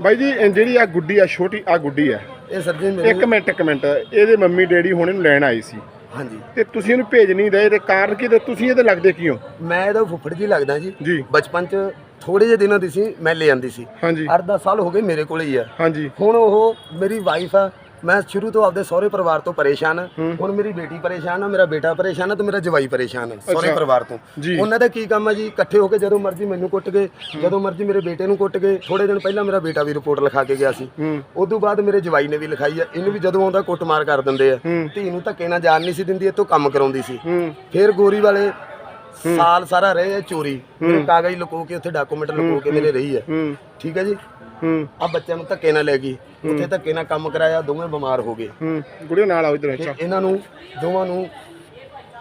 ਬਾਈ ਜੀ ਇਹ ਜਿਹੜੀ ਆ ਗੁੱਡੀ ਆ ਛੋਟੀ ਆ ਗੁੱਡੀ ਆ। ਇਹ ਸਰ ਜੀ ਇੱਕ ਮਿੰਟ ਇੱਕ ਮਿੰਟ। ਇਹਦੇ ਮੰਮੀ ਡੈਡੀ ਹੁਣ ਇਹਨੂੰ ਲੈਣ ਆਏ ਸੀ। ਹਾਂਜੀ। ਤੇ ਤੁਸੀਂ ਇਹਨੂੰ ਭੇਜ ਨਹੀਂ ਰਹੇ ਤੇ ਕਾਰਨ ਕੀ ਤੇ ਤੁਸੀਂ ਇਹਦੇ ਲੱਗਦੇ ਕਿਉਂ ਮੈਂ ਇਹਦਾ ਫੁੱਫੜ ਜੀ ਲੱਗਦਾ ਜੀ। ਜੀ। ਬਚਪਨ ਚ ਥੋੜੇ ਜਿਹੇ ਦਿਨਾਂ ਦੀ ਸੀ ਮੈਂ ਲੈ ਆਂਦੀ ਸੀ। ਹਾਂਜੀ। 8-10 ਸਾਲ ਹੋ ਗਏ ਮੇਰੇ ਕੋਲੇ ਹੀ ਆ। ਹਾਂਜੀ। ਹੁਣ ਉਹ ਮੇਰੀ ਵਾਈਫ ਆ ਮੈਂ ਸ਼ੁਰੂ ਤੋਂ ਆਪਦੇ ਸਹੁਰੇ ਪਰਿਵਾਰ ਤੋਂ ਪਰੇਸ਼ਾਨ ਆ ਹੁਣ ਮੇਰੀ ਬੇਟੀ ਪਰੇਸ਼ਾਨ ਆ ਮੇਰਾ ਬੇਟਾ ਪਰੇਸ਼ਾਨ ਆ ਤੇ ਮੇਰਾ ਜਵਾਈ ਪਰੇਸ਼ਾਨ ਆ ਸਹੁਰੇ। ਪਰਿਵਾਰ ਤੋਂ। ਉਹਨਾਂ ਦਾ ਕੀ ਕੰਮ ਆ ਜੀ? ਇਕੱਠੇ ਹੋ ਕੇ ਜਦੋਂ ਮਰਜ਼ੀ ਮੈਨੂੰ ਕੁੱਟ ਗਏ ਜਦੋਂ ਮਰਜ਼ੀ ਮੇਰੇ ਬੇਟੇ ਨੂੰ ਕੁੱਟ ਗਏ ਥੋੜੇ ਦਿਨ ਪਹਿਲਾਂ ਮੇਰਾ ਬੇਟਾ ਵੀ ਰਿਪੋਰਟ ਲਿਖਾ ਕੇ ਗਿਆ ਸੀ। ਉਸ ਤੋਂ ਬਾਅਦ ਮੇਰੇ ਜਵਾਈ ਨੇ ਵੀ ਲਿਖਾਈ ਆ ਇਹਨੂੰ ਵੀ ਜਦੋਂ ਆਉਂਦਾ ਕੁੱਟਮਾਰ ਕਰ ਦਿੰਦੇ ਆ। ਧੀ ਨੂੰ ਧੱਕੇ ਨਾਲ ਜਾਣ ਨਹੀਂ ਸੀ ਦਿੰਦੀ ਇਹ ਤੋਂ ਕੰਮ ਕਰਾਉਂਦੀ ਸੀ। ਫਿਰ ਗੋਰੀ ਵਾਲੇ ਸਾਲ ਸਾਰਾ ਰਹੇ ਚੋਰੀ। ਮੇਰੇ ਕਾਗਜ਼ ਲੁਕੋ ਕੇ ਉੱਥੇ ਡਾਕੂਮੈਂਟ ਲੁਕੋ ਕੇ ਮੇਰੇ ਰਹੀ ਹੂੰ। ਠੀਕ ਹੈ ਜੀ? ਹੂੰ। ਆ ਬੱਚਿਆਂ ਨੂੰ ਧੱਕੇ ਨਾਲ ਲੈ ਗਈ। ਉੱਥੇ ਧੱਕੇ ਨਾਲ ਕੰਮ ਕਰਾਇਆ ਦੋਵੇਂ ਬਿਮਾਰ ਹੋ ਗਏ। ਹੂੰ। ਗੁੜੀਓ ਨਾਲ ਆਓ ਇਧਰ ਅੱਛਾ। ਇਹਨਾਂ ਨੂੰ ਦੋਵਾਂ ਨੂੰ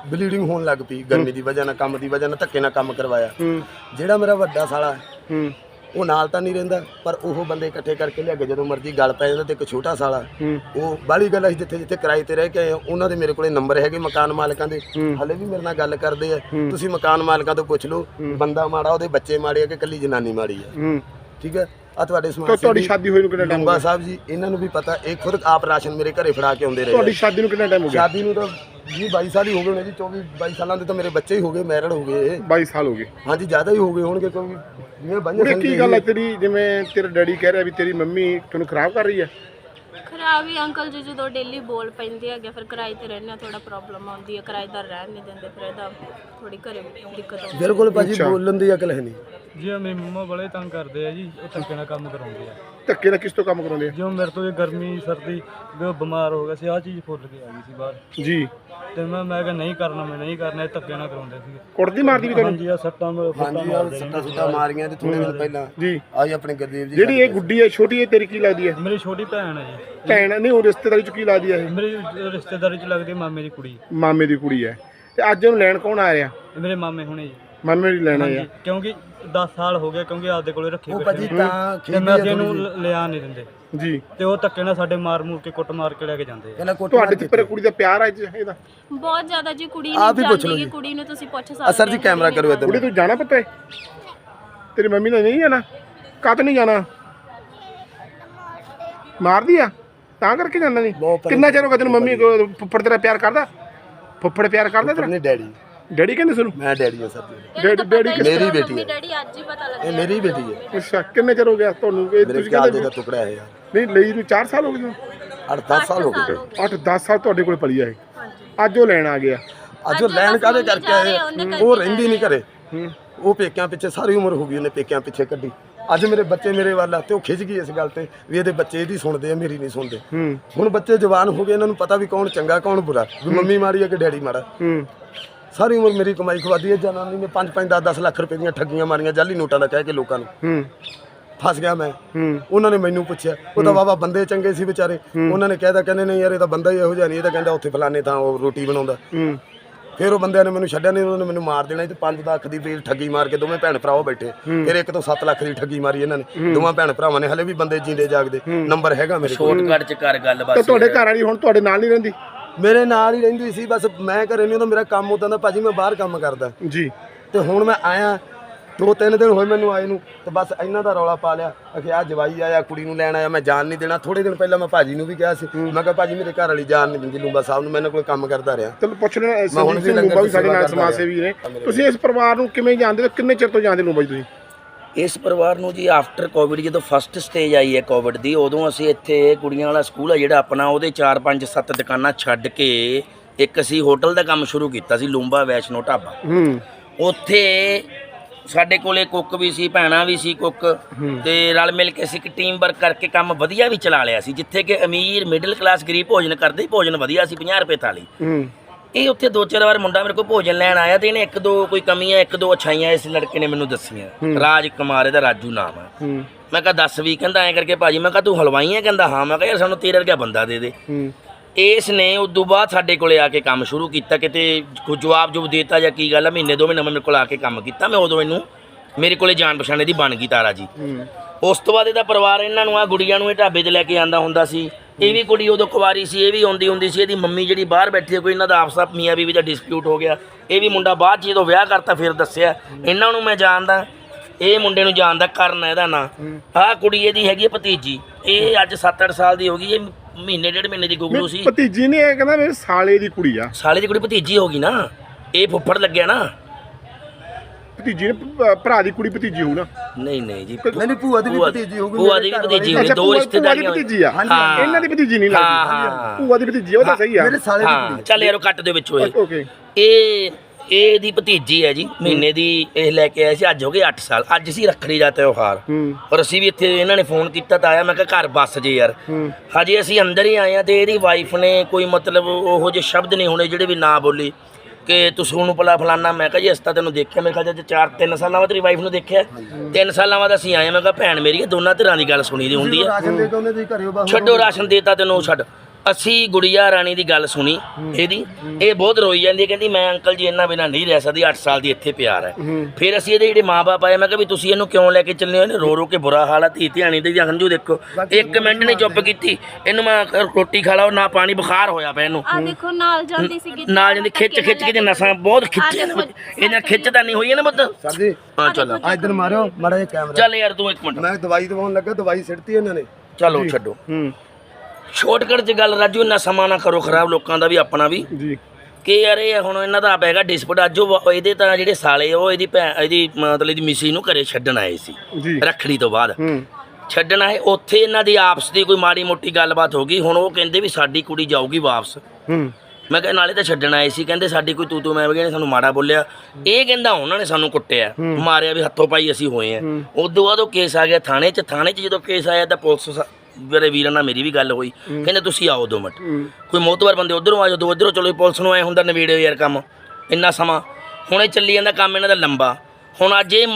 ਬਲੀਡਿੰਗ ਹੋਣ ਲੱਗ ਪਈ ਗਰਮੀ ਦੀ ਵਜ੍ਹਾ ਨਾਲ ਕੰਮ ਦੀ ਵਜ੍ਹਾ ਨਾਲ ਧੱਕੇ ਨਾਲ ਕੰਮ ਕਰਵਾਇਆ। ਜਿਹੜਾ ਮੇਰਾ ਵੱਡਾ ਸਾਲਾ ਹੂੰ ਉਹ ਨਾਲ ਤਾਂ ਨਹੀਂ ਰਹਿੰਦਾ ਪਰ ਉਹ ਬੰਦੇ ਇਕੱਠੇ ਕਰਕੇ ਲਿਆ ਕੇ ਜਦੋਂ ਮਰਜ਼ੀ ਗੱਲ ਪੈ ਜਾਂਦਾ ਤੇ ਇੱਕ ਛੋਟਾ ਸਾਲਾ ਉਹ ਬਾਹਲੀ ਗੱਲ ਅਸੀਂ ਜਿੱਥੇ ਜਿੱਥੇ ਕਿਰਾਏ ਤੇ ਰਹਿ ਕੇ ਆਏ ਉਹਨਾਂ ਦੇ ਮੇਰੇ ਕੋਲੇ ਨੰਬਰ ਹੈਗੇ ਮਕਾਨ ਮਾਲਕਾਂ ਦੇ। ਹਲੇ ਵੀ ਮੇਰੇ ਨਾਲ ਗੱਲ ਕਰਦੇ ਆ। ਤੁਸੀਂ ਮਕਾਨ ਮਾਲਕਾਂ ਤੋਂ ਪੁੱਛ ਲਓ ਬੰਦਾ ਮਾੜਾ ਉਹਦੇ ਬੱਚੇ ਮਾੜੇ ਆ ਕਿ ਕੱਲੀ ਜਨਾਨੀ ਮਾੜੀ ਆ। ਹੂੰ। ਠੀਕ ਹੈ ਆ ਤੁਹਾਡੇ ਸਮਾਜ ਤੁਹਾਡੀ ਸ਼ਾਦੀ ਹੋਈ ਨੂੰ ਕਿੰਨਾ ਟਾਈਮ ਹੋ ਗਿਆ? ਸਾਹਿਬ ਜੀ ਇਹਨਾਂ ਨੂੰ ਵੀ ਪਤਾ ਇਹ ਖੁਦ ਆਪ ਰਾਸ਼ਨ ਮੇਰੇ ਘਰੇ ਫੜਾ ਕੇ ਆਉਂਦੇ ਰਹੇ ਤੁਹਾਡੀ। ਸ਼ਾਦੀ ਨੂੰ ਕਿੰਨਾ ਟਾਈਮ ਹੋ ਗਿਆ? ਸ਼ਾਦੀ ਨੂੰ ਤਾਂ ਜੀ 22 ਸਾਲ ਹੀ ਹੋ ਗਏ ਹੋਣੇ ਜੀ 24 22 ਸਾਲਾਂ ਦੇ ਤਾਂ ਮੇਰੇ ਬੱਚੇ ਹੀ ਹੋ ਗਏ ਮੈਰਿਡ ਹੋ ਗਏ 22 ਸਾਲ ਹੋ ਗਏ। ਹਾਂਜੀ ਜ਼ਿਆਦਾ ਹੀ ਹੋ ਗਏ ਹੋਣਗੇ ਕਿਉਂਕਿ ਜਿਵੇਂ ਬੰਦੇ ਉਹਨੇ ਕੀ ਗੱਲ ਹੈ ਤੇਰੀ ਜਿਵੇਂ ਤੇਰੇ ਡੈਡੀ ਕਹਿ ਰਿਹਾ ਵੀ ਤੇਰੀ ਮੰਮੀ ਤੈਨੂੰ ਖਰਾਬ ਕਰ ਰਹੀ ਹੈ ਖਰਾਬ ਹੀ ਅੰਕਲ ਜੀ ਜਦੋਂ ਡੇਲੀ ਬੋਲ ਪੈਂਦੇ ਹੈਗੇ ਫਿਰ ਕਿਰਾਏ ਤੇ ਰਹਿਣਾ ਥੋੜਾ ਪ੍ਰੋਬਲਮ ਆਉਂਦੀ ਹੈ ਕਿਰਾਏਦਾਰ ਰਹਿਣ ਨਹੀਂ ਦਿੰਦੇ ਫਿਰ ਇਹਦਾ ਥੋੜੀ ਘਰੇ ਦਿੱਕਤ ਆਉਂਦੀ ਬਿਲਕੁਲ ਭਾਜੀ ਬੋਲਣ ਦੀ ਅਕਲ ਹੈ ਨਹੀਂ। ਜੀ ਮੇਰੀ ਮੰਮਾ ਬੜੇ ਤੰਗ ਕਰਦੇ ਆ ਜੀ ਉਹ ਧੱਕੇ ਨਾਲ ਕੰਮ ਕਰਾਉਂਦੇ ਆ। ਧੱਕੇ ਨਾਲ ਕਿਸ ਤੋਂ ਕੰਮ ਕਰਾਉਂਦੇ ਆ? ਜਿਉਂ ਮੇਰੇ ਤੋਂ ਇਹ ਗਰਮੀ ਸਰਦੀ ਵੀ ਉਹ ਬਿਮਾਰ ਹੋ ਗਿਆ ਸੀ ਆਹ ਚੀਜ਼ ਫੁੱਲ ਕੇ ਆ ਗਈ ਸੀ ਬਾਹਰ। ਜੀ। ਤੇ ਮੈਂ ਮੈਂ ਕਿਹਾ ਨਹੀਂ ਕਰਨਾ ਮੈਂ ਨਹੀਂ ਕਰਨਾ ਇਹ ਧੱਕੇ ਨਾਲ ਕਰਾਉਂਦੇ ਸੀ ਕੁੱਟਦੀ ਮਾਰਦੀ ਵੀ ਤੈਨੂੰ ਹਾਂਜੀ ਆ ਸੱਟਾਂ ਮੇ ਹਾਂਜੀ ਆ ਸੱਟਾ ਸੁੱਟਾ ਮਾਰੀਆਂ ਤੇ ਥੋੜੇ ਦਿਨ ਪਹਿਲਾਂ। ਜੀ। ਆਈ ਆਪਣੇ ਗੁਰਦੇਵ ਜੀ ਜਿਹੜੀ ਇਹ ਗੁੱਡੀ ਹੈ ਛੋਟੀ ਹੈ ਤੇਰੀ ਕੀ ਲੱਗਦੀ ਹੈ? ਮੇਰੀ ਛੋਟੀ ਭੈਣ ਹੈ ਜੀ। ਭੈਣ ਨਹੀਂ ਉਹ ਰਿਸ਼ਤੇਦਾਰੀ ਚ ਕੀ ਲੱਗਦੀ ਹੈ ਇਹ? ਮੇਰੀ ਰਿਸ਼ਤੇਦਾਰੀ ਚ ਲੱਗਦੀ ਮਾਮੇ ਦੀ ਕੁੜੀ। ਮਾਮੇ ਦੀ ਕੁੜੀ ਹੈ। ਤੇ ਅੱਜ ਉਹਨੂੰ ਲੈਣ ਕੌਣ ਆ ਰਿਹਾ? ਇਹ ਮੇਰੇ ਮਾਮੇ ਹੁਣੇ ਜੀ। ਮਾਮੇ ਦੀ ਲੈਣ ਆਇਆ। ਹਾਂਜੀ ਕਿਉਂਕਿ 10 ਸਾਲ ਹੋ ਗਏ ਕਿਉਂਕਿ ਆਪਦੇ ਕੋਲੇ ਰੱਖੀ ਉਹ ਭਾਜੀ ਨੇ। ਤਾਂ ਮੈਂ ਆ ਅਸੀਂ ਇਹਨੂੰ ਲ- ਲਿਆ ਨਹੀਂ ਦਿੰਦੇ। ਜੀ। ਤੇ ਉਹ ਧੱਕੇ ਨਾਲ ਸਾਡੇ ਮਾਰ ਮੂਰ ਕੇ ਕੁੱਟ ਮਾਰ ਕੇ ਲੈ ਕੇ ਜਾਂਦੇ ਆ। ਕੋਟ ਤੁਹਾਡੇ ਤੇ ਪਰ ਕੁੜੀ ਦਾ ਪਿਆਰ ਹੈ ਜੀ ਇਹਦਾ? ਬਹੁਤ ਜ਼ਿਆਦਾ ਜੀ ਕੁੜੀ ਆਪ ਨਹੀਂ ਹੀ ਪੁੱਛ ਲਓ ਚਾਹੁੰਦੀ ਜੀ। ਕਿ ਕੁੜੀ ਨੂੰ ਤੁਸੀਂ ਪੁੱਛ ਸਕਦੇ ਆ ਸਰ ਜੀ ਹੋ ਕੈਮਰਾ ਕਰੋ ਇੱਧਰ। ਕੁੜੀ ਤੂੰ ਜਾਣਾ ਪਤਾ ਹੈ ਤੇਰੀ ਮੰਮੀ ਨੇ ਨਹੀਂ ਜਾਣਾ ਕਦ ਨਹੀਂ ਜਾਣਾ? ਮਾਰਦੀ ਆ? ਤਾਂ ਕਰਕੇ ਜਾਂਦਾ ਨਹੀਂ? ਬਹੁਤ ਕਿੰਨਾ ਚਿਰ ਹੋ ਗਿਆ ਤੈਨੂੰ ਮੰਮੀ ਕੋਲ ਫੁੱਫੜ ਤੇਰਾ ਪਿਆਰ ਕਰਦਾ? ਫੁੱਫੜ ਪਿਆਰ ਕਰਦਾ ਤੇਰਾ? ਨਹੀਂ ਡੈਡੀ। ਡੈਡੀ ਕਹਿੰਦੇ ਸੁਣ? ਮੈਂ ਡੈਡੀ ਹਾਂ ਸਰ ਜੀ। ਡੈਡੀ ਡੈਡੀ ਮੇਰੀ ਬੇਟੀ ਮੰਮੀ ਹੈ। ਡੈਡੀ ਅੱਜ ਹੀ ਪਤਾ ਲੱਗਿਆ। ਇਹ ਮੇਰੀ ਬੇਟੀ ਹੈ। ਅੱਛਾ ਕਿੰਨੇ ਚਿਰ ਹੋ ਗਿਆ ਤੁਹਾਨੂੰ? ਇਹ ਮੇਰੇ ਤੁਸੀਂ ਕਹਿੰਦੇ ਦੇ ਟੁਕੜਾ ਹੈ ਯਾਰ। ਨਹੀਂ ਲਈ ਨੂੰ 4 ਸਾਲ ਹੋ ਗਏ 8-10 ਸਾਲ ਹੋ ਗਏ। 8-10 ਸਾਲ ਤੁਹਾਡੇ ਕੋਲ ਪਲੀ ਆ ਇਹ। ਅੱਜ ਉਹ ਲੈਣ ਆ ਗਿਆ। ਅੱਜ ਉਹ ਲੈਣ ਕਾਦੇ ਕਰਕੇ ਆਏ? ਆ? ਉਹ ਰਹਿੰਦੀ ਨਹੀਂ ਘਰੇ। ਹੂੰ। ਉਹ ਪੇਕਿਆਂ ਪਿੱਛੇ ਸਾਰੀ ਉਮਰ ਹੋ ਗਈ ਉਹਨੇ ਪੇਕਿਆਂ ਪਿੱਛੇ ਕੱਢੀ। ਅੱਜ ਮੇਰੇ ਬੱਚੇ ਮੇਰੇ ਵੱਲ ਆ ਤੇ ਉਹ ਖਿੱਚ ਗਈ ਇਸ ਗੱਲ ਤੇ ਵੀ ਇਹਦੇ ਬੱਚੇ ਇਹਦੀ ਸੁਣਦੇ ਆ ਮੇਰੀ ਨਹੀਂ ਸੁਣਦੇ। ਹੂੰ। ਹੁਣ ਬੱਚੇ ਜਵਾਨ ਹੋ ਗਏ ਇਹਨਾਂ ਨੂੰ ਪਤਾ ਵੀ ਕੌਣ ਚੰਗਾ ਕੌਣ ਬੁਰਾ। ਵੀ ਮੰਮੀ ਮਾੜੀ ਹੈ ਕਿ ਡੈਡੀ ਮਾੜਾ? ਹੂੰ। ਸਾਰੀ ਉਮਰ ਮੇਰੀ ਕਮਾਈ ਖਵਾਦੀ ਹੈ ਜਨਾਨੀ ਨੇ 5-5 10-10 ਲੱਖ ਰੁਪਏ ਦੀਆਂ ਠੱਗੀਆਂ ਮਾਰੀਆਂ ਜਾਲੀ ਨੋਟਾਂ ਦਾ ਕਹਿ ਕੇ ਲੋਕਾਂ ਨੂੰ। ਹੂੰ। ਫਸ ਗਿਆ ਮੈਂ। ਹੂੰ। ਉਹਨਾਂ ਨੇ ਮੈਨੂੰ ਪੁੱਛਿਆ। ਉਹ ਤਾਂ ਬਾਬਾ ਬੰਦੇ ਚੰਗੇ ਸੀ ਵਿਚਾਰੇ। ਉਹਨਾਂ ਨੇ ਕਹਿਦਾ ਕਹਿੰਦੇ ਨਹੀਂ ਯਾਰ ਇਹ ਤਾਂ ਬੰਦਾ ਹੀ ਇਹੋ ਜਿਹਾ ਨਹੀਂ ਇਹ ਤਾਂ ਕਹਿੰਦਾ ਉੱਥੇ ਫਲਾਣੇ ਥਾਂ ਉਹ ਰੋਟੀ ਬਣਾਉਂਦਾ। ਹੂੰ। ਫਿਰ ਉਹ ਬੰਦਿਆਂ ਨੇ ਮੈਨੂੰ ਛੱਡਿਆ ਨਹੀਂ ਉਹਨਾਂ ਨੇ ਮੈਨੂੰ ਮਾਰ ਦੇਣਾ ਤੇ 5 ਲੱਖ ਦੀ ਬੇਲ ਠੱਗੀ ਮਾਰ ਕੇ ਦੋਵੇਂ ਭੈਣ ਭਰਾ ਉਹ ਬੈਠੇ ਫਿਰ ਇੱਕ ਤੋਂ 7 ਲੱਖ ਦੀ ਠੱਗੀ ਮਾਰੀ ਇਹਨਾਂ ਨੇ। ਦੋਵਾਂ ਭੈਣ ਭਰਾਵਾਂ ਨੇ ਹਲੇ ਵੀ ਬੰਦੇ ਜਿੰਦੇ ਜਾਗਦੇ। ਨੰਬਰ ਹੈਗਾ ਮੇਰੇ ਕੋਲ। ਸ਼ਾਰਟਕਟ ਚ ਕਰ ਗੱਲ ਤਾਂ ਬਸ ਤੁਹਾਡੇ ਘਰ ਵਾਲੀ ਹੁਣ ਤੁਹਾਡੇ ਨਾਲ ਨਹੀਂ ਰਹਿੰਦੀ? ਮੇਰੇ ਨਾਲ ਹੀ ਰਹਿੰਦੀ ਸੀ ਬਸ ਮੈਂ ਘਰੇ ਨਹੀਂ ਤਾਂ ਮੇਰਾ ਕੰਮ ਉਦਾਂ ਦਾ ਭਾਜੀ ਮੈਂ ਬਾਹਰ ਕੰਮ ਕਰਦਾ। ਜੀ। ਤੇ ਹੁਣ ਮੈਂ ਆਇਆ ਦੋ ਤਿੰਨ ਦਿਨ ਹੋਏ ਮੈਨੂੰ ਆਏ ਨੂੰ ਤੇ ਬਸ ਇਹਨਾਂ ਦਾ ਰੌਲਾ ਪਾ ਲਿਆ ਅਖੇ ਆ ਜਵਾਈ ਆਇਆ ਕੁੜੀ ਨੂੰ ਲੈਣ ਆਇਆ ਮੈਂ ਜਾਣ ਨਹੀਂ ਦੇਣਾ। ਥੋੜੇ ਦਿਨ ਪਹਿਲਾਂ ਮੈਂ ਭਾਜੀ ਨੂੰ ਵੀ ਕਿਹਾ ਸੀ ਮੈਂ ਕਿਹਾ ਭਾਜੀ ਮੇਰੇ ਘਰ ਵਾਲੀ ਜਾਣ ਨਹੀਂ ਦਿੰਦੀ ਲੂੰਬਾ ਸਾਹਿਬ ਨੂੰ ਮੈਨੂੰ ਕੋਈ ਕੰਮ ਕਰਦਾ ਰਿਹਾ। ਚਲੋ ਪੁੱਛ ਲੈਣਾ ਮੈਂ ਸੰਜੀਤ ਸਿੰਘ ਲੂੰਬਾ ਵੀ ਸਾਡੇ ਨਾਲ ਸਮਾਜ ਸੇਵੀ ਨੇ। ਤੁਸੀਂ ਇਸ ਪਰਿਵਾਰ ਨੂੰ ਕਿਵੇਂ ਜਾਣਦੇ ਹੋ? ਕਿੰਨੇ ਚਿਰ ਤੋਂ ਜਾਣਦੇ ਲੂੰਬਾ ਜੀ ਤੁਸੀਂ? ਇਸ ਪਰਿਵਾਰ ਨੂੰ ਜੀ ਆਫਟਰ ਕੋਵਿਡ ਜਦੋਂ ਫਸਟ ਸਟੇਜ ਆਈ ਹੈ ਕੋਵਿਡ ਦੀ ਉਦੋਂ ਅਸੀਂ ਇੱਥੇ ਕੁੜੀਆਂ ਵਾਲਾ ਸਕੂਲ ਆ ਜਿਹੜਾ ਆਪਣਾ ਉਹਦੇ 4 5 7 ਦੁਕਾਨਾਂ ਛੱਡ ਕੇ ਇੱਕ ਅਸੀਂ ਹੋਟਲ ਦਾ ਕੰਮ ਸ਼ੁਰੂ ਕੀਤਾ ਸੀ ਲੂੰਬਾ ਵੈਸ਼ਨੋ ਢਾਬਾ। ਹੂੰ। ਉੱਥੇ ਸਾਡੇ ਕੋਲੇ ਕੁੱਕ ਵੀ ਸੀ ਭੈਣਾਂ ਵੀ ਸੀ ਕੁੱਕ ਤੇ ਰਲ ਮਿਲ ਕੇ ਅਸੀਂ ਇੱਕ ਟੀਮ ਵਰਕ ਕਰਕੇ ਕੰਮ ਵਧੀਆ ਵੀ ਚਲਾ ਲਿਆ ਸੀ ਜਿੱਥੇ ਕਿ ਅਮੀਰ ਮਿਡਲ ਕਲਾਸ ਗਰੀਬ ਭੋਜਨ ਕਰਦੇ ਭੋਜਨ ਵਧੀਆ ਸੀ 50 ਰੁਪਏ ਥਾਲੀ। ਹੂੰ। ਇਹ ਉੱਥੇ ਦੋ ਚਾਰ ਵਾਰ ਮੁੰਡਾ ਮੇਰੇ ਕੋਲ ਭੋਜਨ ਲੈਣ ਆਇਆ ਤੇ ਇਹਨੇ ਇੱਕ ਦੋ ਕੋਈ ਕਮੀਆਂ ਇੱਕ ਦੋ ਅਛਾਈਆਂ ਇਸ ਲੜਕੇ ਨੇ ਮੈਨੂੰ ਦੱਸੀਆਂ। ਰਾਜ ਕੁਮਾਰ ਇਹਦਾ ਰਾਜੂ ਨਾਮ ਹੈ। ਮੈਂ ਕਿਹਾ ਦੱਸ ਵੀ ਕਹਿੰਦਾ ਐਂ ਕਰਕੇ ਭਾਜੀ ਮੈਂ ਕਿਹਾ ਤੂੰ ਹਲਵਾਈ ਹੈ ਕਹਿੰਦਾ ਹਾਂ। ਮੈਂ ਕਿਹਾ ਯਾਰ ਸਾਨੂੰ ਤੇਰੇ ਵਰਗਾ ਬੰਦਾ ਦੇ ਦੇ। ਇਸ ਨੇ ਉਦੋਂ ਬਾਅਦ ਸਾਡੇ ਕੋਲੇ ਆ ਕੇ ਕੰਮ ਸ਼ੁਰੂ ਕੀਤਾ। ਕਿਤੇ ਕੋਈ ਜਵਾਬ ਜੁਬ ਦੇਤਾ ਜਾਂ ਕੀ ਗੱਲ ਆ ਮਹੀਨੇ ਦੋ ਮਹੀਨੇ ਮੇਰੇ ਕੋਲ ਆ ਕੇ ਕੰਮ ਕੀਤਾ। ਮੈਂ ਉਦੋਂ ਇਹਨੂੰ ਮੇਰੇ ਕੋਲੇ ਜਾਣ ਪਛਾਣੇ ਦੀ ਬਣ ਗਈ ਤਾਰਾ ਜੀ। ਉਸ ਤੋਂ ਬਾਅਦ ਇਹਦਾ ਪਰਿਵਾਰ ਇਹਨਾਂ ਨੂੰ ਆ ਗੁੜੀਆਂ ਨੂੰ ਇਹ ਢਾਬੇ ਤੇ ਲੈ ਕੇ ਆਂਦਾ ਹੁੰਦਾ ਸੀ। ਇਹ ਵੀ ਕੁੜੀ ਉਦੋਂ ਕੁਵਾਰੀ ਸੀ ਇਹ ਵੀ ਆਉਂਦੀ ਹੁੰਦੀ ਸੀ। ਇਹਦੀ ਮੰਮੀ ਜਿਹੜੀ ਬਾਹਰ ਬੈਠੀ ਹੈ ਕੋਈ ਇਹਨਾਂ ਦਾ ਆਪਸਾ ਮੀਆਂ ਬੀਵੀ ਦਾ ਡਿਸਪਿਊਟ ਹੋ ਗਿਆ। ਇਹ ਵੀ ਮੁੰਡਾ ਬਾਅਦ 'ਚ ਜਦੋਂ ਵਿਆਹ ਕਰਤਾ ਫਿਰ ਦੱਸਿਆ ਇਹਨਾਂ ਨੂੰ ਮੈਂ ਜਾਣਦਾ ਇਹ ਮੁੰਡੇ ਨੂੰ ਜਾਣਦਾ ਕਰਨ ਇਹਦਾ ਨਾਂ। ਆਹ ਕੁੜੀ ਇਹਦੀ ਹੈਗੀ ਭਤੀਜੀ। ਇਹ ਅੱਜ 7-8 ਸਾਲ ਦੀ ਹੋ ਗਈ ਇਹ ਮਹੀਨੇ ਡੇਢ ਮਹੀਨੇ ਦੀ ਗੁਗਲੂ ਸੀ। ਭਤੀਜੀ ਨੇ ਇਹ ਕਹਿੰਦਾ ਮੇਰੇ ਸਾਲੇ ਦੀ ਕੁੜੀ ਆ। ਸਾਲੇ ਦੀ ਕੁੜੀ ਭਤੀਜੀ ਹੋ ਗਈ ਨਾ। ਇਹ ਫੁੱਫੜ ਲੱਗਿਆ ਨਾ। ਭਤੀਜੀ ਨੇ ਭ- ਭਰਾ ਦੀ ਕੁੜੀ ਭਤੀਜੀ ਹੋਊ ਨਾ। ਨਹੀਂ ਨਹੀਂ ਜੀ। ਨਹੀਂ ਨਹੀਂ ਭੂਆ ਦੀ ਵੀ ਭੂਆ- ਭਤੀਜੀ ਹੋਊਗੀ ਭੂਆ ਦੀ ਵੀ ਮੇਰੇ ਭਤੀਜੀ ਹੋਊਗੀ ਅੱਛਾ, ਦੋ ਭੂਆ- ਰਿਸ਼ਤੇਦਾਰੀਆਂ ਭੂਆ ਦੀ ਭਤੀਜੀ ਆ। ਹਾਂ। ਇਹਨਾਂ ਦੀ ਭਤੀਜੀ ਨਹੀਂ ਹਾਂ, ਲੱਗਦੀ ਹਾਂ। ਭੂਆ ਦੀ ਭਤੀਜੀ ਆ, ਉਹ ਤਾਂ ਸਹੀ ਆ। ਮੇਰੇ ਸਾਲੇ ਦੀ ਹਾਂ। ਕੁੜੀ ਚੱਲ ਯਾਰ ਕੱਟ ਦੇ ਵਿੱਚ ਹੋਏ ਓਕੇ ਇਹ ਇਹ ਦੀ ਭਤੀਜੀ ਹੈ ਜੀ ਮਹੀਨੇ ਦੀ ਇਹ ਲੈ ਕੇ ਆਏ ਸੀ ਅੱਜ ਹੋ ਗਏ 8 ਸਾਲ। ਅੱਜ ਸੀ ਰੱਖੜੀ ਦਾ ਤਿਉਹਾਰ। ਹੂੰ। ਔਰ ਅਸੀਂ ਵੀ ਇੱਥੇ ਇਹਨਾਂ ਨੇ ਫੋਨ ਕੀਤਾ ਤਾਂ ਆਇਆ ਮੈਂ ਕਿਹਾ ਘਰ ਬੱਸ ਜੇ ਯਾਰ। ਹੂੰ। ਹਜੇ ਅਸੀਂ ਅੰਦਰ ਹੀ ਆਏ ਆ ਤੇ ਇਹਦੀ ਵਾਈਫ ਨੇ ਕੋਈ ਮਤਲਬ ਉਹੋ ਜਿਹੇ ਸ਼ਬਦ ਨਹੀਂ ਹੋਣੇ ਜਿਹੜੇ ਵੀ ਨਾ ਬੋਲੀ। ਕਿ ਤੁਸੀਂ ਉਹਨੂੰ ਭਲਾ ਫਲਾਨਾ। ਮੈਂ ਕਿਹਾ ਜੀ ਅਸੀਂ ਤਾਂ ਤੈਨੂੰ ਦੇਖਿਆ ਮੇਰੇ ਖਿਆਲ ਚ 4 3 ਸਾਲਾਂ ਬਾਅਦ ਤੇਰੀ ਵਾਈਫ ਨੂੰ ਦੇਖਿਆ। 3 ਸਾਲਾਂ ਬਾਅਦ ਅਸੀਂ ਆਏ ਆ। ਮੈਂ ਕਿਹਾ ਭੈਣ ਮੇਰੀ ਹੈ ਦੋਨਾਂ ਧਿਰਾਂ ਦੀ ਗੱਲ ਸੁਣੀ ਦੀ ਹੁੰਦੀ ਹੈ ਰਾਸ਼ਨ ਦੇ ਕੇ ਉਹਨੇ ਤੁਸੀਂ ਘਰੇ ਬਾਹਰ ਛੱਡੋ ਰਾਸ਼ਨ ਦੇਤਾ ਤੈਨੂੰ ਛੱਡ। ਅਸੀਂ ਗੁੜੀਆ ਰਾਣੀ ਦੀ ਗੱਲ ਸੁਣੀ ਇਹਦੀ। ਇਹ ਬਹੁਤ ਰੋਈ ਜਾਂਦੀ ਹੈ ਕਹਿੰਦੀ ਮੈਂ ਅੰਕਲ ਜੀ ਇਹਨਾਂ ਬਿਨਾਂ ਨਹੀਂ ਰਹਿ ਸਕਦੀ 8 ਸਾਲ ਦੀ ਇੱਥੇ ਪਿਆਰ ਹੈ। ਫਿਰ ਅਸੀਂ ਇਹਦੇ ਜਿਹੜੇ ਮਾਪੇ ਆਏ ਮੈਂ ਕਿਹਾ ਵੀ ਤੁਸੀਂ ਇਹਨੂੰ ਕਿਉਂ ਲੈ ਕੇ ਚੱਲੇ ਹੋ? ਇਹਨੇ ਰੋ ਰੋ ਕੇ ਬੁਰਾ ਹਾਲ ਹੈ ਧੀ ਧਿਆਣੀ ਦੇ ਹੰਝੂ ਦੇਖੋ। ਇੱਕ ਮਿੰਟ ਨਹੀਂ ਚੁੱਪ ਕੀਤੀ। ਇਹਨੂੰ ਮੈਂ ਰੋਟੀ ਖਾ ਲਾਓ ਨਾ ਪਾਣੀ ਬੁਖਾਰ ਹੋਇਆ ਪਿਆ ਇਹਨੂੰ। ਆ ਦੇਖੋ ਨਾਲ ਜਾਂਦੀ ਸੀਗੀ ਨਾਲ ਜਾਂਦੀ ਖਿੱਚ ਖਿੱਚ ਕੇ ਤੇ ਨਸਾਂ ਬਹੁਤ ਖਿੱਚੇ ਇਹਨਾਂ ਖਿੱਚਦਾ ਨਹੀਂ ਹੋਈ ਨਾ ਬੱਤ ਸਰ ਜੀ ਹਾਂ ਚਲੋ ਆ। ਇੱਧਰ ਮਾਰਿਓ ਮਾੜਾ ਜਿਹਾ ਕੈਮਰਾ। ਚੱਲ ਯਾਰ ਤੂੰ ਇੱਕ ਮਿੰਟ। ਮੈਂ ਦਵਾਈ ਦਵਾਉਣ ਲੱਗਾ ਦਵਾਈ ਸਿੱਟਤੀ ਇਹਨਾਂ ਨੇ। ਚਲੋ ਛੱਡੋ। ਹੂੰ। ਸ਼ਾਰਟਕਟ 'ਚ ਗੱਲ ਰਾਜੂ ਇੰਨਾ ਸਮਾਂ ਨਾ ਕਰੋ ਖਰਾਬ ਲੋਕਾਂ ਦਾ ਵੀ ਆਪਣਾ ਵੀ। ਜੀ। ਕਿ ਯਾਰ ਇਹ ਹੁਣ ਇਹਨਾਂ ਦਾ ਆਪ ਹੈਗਾ ਡਿਸਪਟ ਅੱਜ ਉਹ ਇਹਦੇ ਤਾਂ ਜਿਹੜੇ ਸਾਲੇ ਉਹ ਇਹਦੀ ਭੈਣ ਇਹਦੀ ਮਤਲਬ ਇਹਦੀ ਮਿਸੀ ਨੂੰ ਘਰੇ ਛੱਡਣ ਆਏ ਸੀ ਜੀ। ਰੱਖੜੀ ਤੋਂ ਬਾਅਦ। ਹੂੰ। ਛੱਡਣ ਆਏ ਉੱਥੇ ਇਹਨਾਂ ਦੀ ਆਪਸ ਦੀ ਕੋਈ ਮਾੜੀ ਮੋਟੀ ਗੱਲਬਾਤ ਹੋ ਗਈ। ਹੁਣ ਉਹ ਕਹਿੰਦੇ ਵੀ ਸਾਡੀ ਕੁੜੀ ਜਾਊਗੀ ਵਾਪਸ। ਹੂੰ। ਮੈਂ ਕਿਹਾ ਨਾਲੇ ਤਾਂ ਛੱਡਣ ਆਏ ਸੀ। ਕਹਿੰਦੇ ਸਾਡੀ ਕੋਈ ਤੂੰ ਤੂੰ ਮੈਂ ਵਗੇ ਨੇ ਸਾਨੂੰ ਮਾੜਾ ਬੋਲਿਆ। ਇਹ ਕਹਿੰਦਾ ਉਹਨਾਂ ਨੇ ਸਾਨੂੰ ਕੁੱਟਿਆ। ਮਾਰਿਆ ਵੀ ਹੱਥੋਂ ਪਾਈ ਅਸੀਂ ਹੋਏ ਆ। ਉਦੋਂ ਬਾਅਦ ਉਹ ਕੇਸ ਆ ਗਿਆ ਥਾਣੇ 'ਚ। ਥਾਣੇ 'ਚ ਜਦੋਂ ਕੇਸ ਆਇਆ ਤਾਂ ਪੁਲਿਸ ਮੇਰੇ ਵੀਰਾਂ ਨਾਲ ਮੇਰੀ ਵੀ ਗੱਲ ਹੋਈ। ਕਹਿੰਦੇ ਤੁਸੀਂ ਆਓ ਦੋ ਮਿੰਟ। ਕੋਈ ਮੋਤਬਰ ਬੰਦੇ ਉਧਰੋਂ ਆ ਜਾਓ ਉਧਰੋਂ ਚਲੋ ਪੁਲਿਸ ਨੂੰ ਐ ਹੁੰਦਾ ਨਵੇੜਿਓ ਯਾਰ ਕੰਮ। ਇੰਨਾ ਸਮਾਂ। ਹੁਣੇ ਚੱਲੀ ਜਾਂਦਾ ਕੰਮ ਇਹਨਾਂ ਦਾ ਲੰਬਾ। ਹੁਣ ਅੱਜ ਇਹ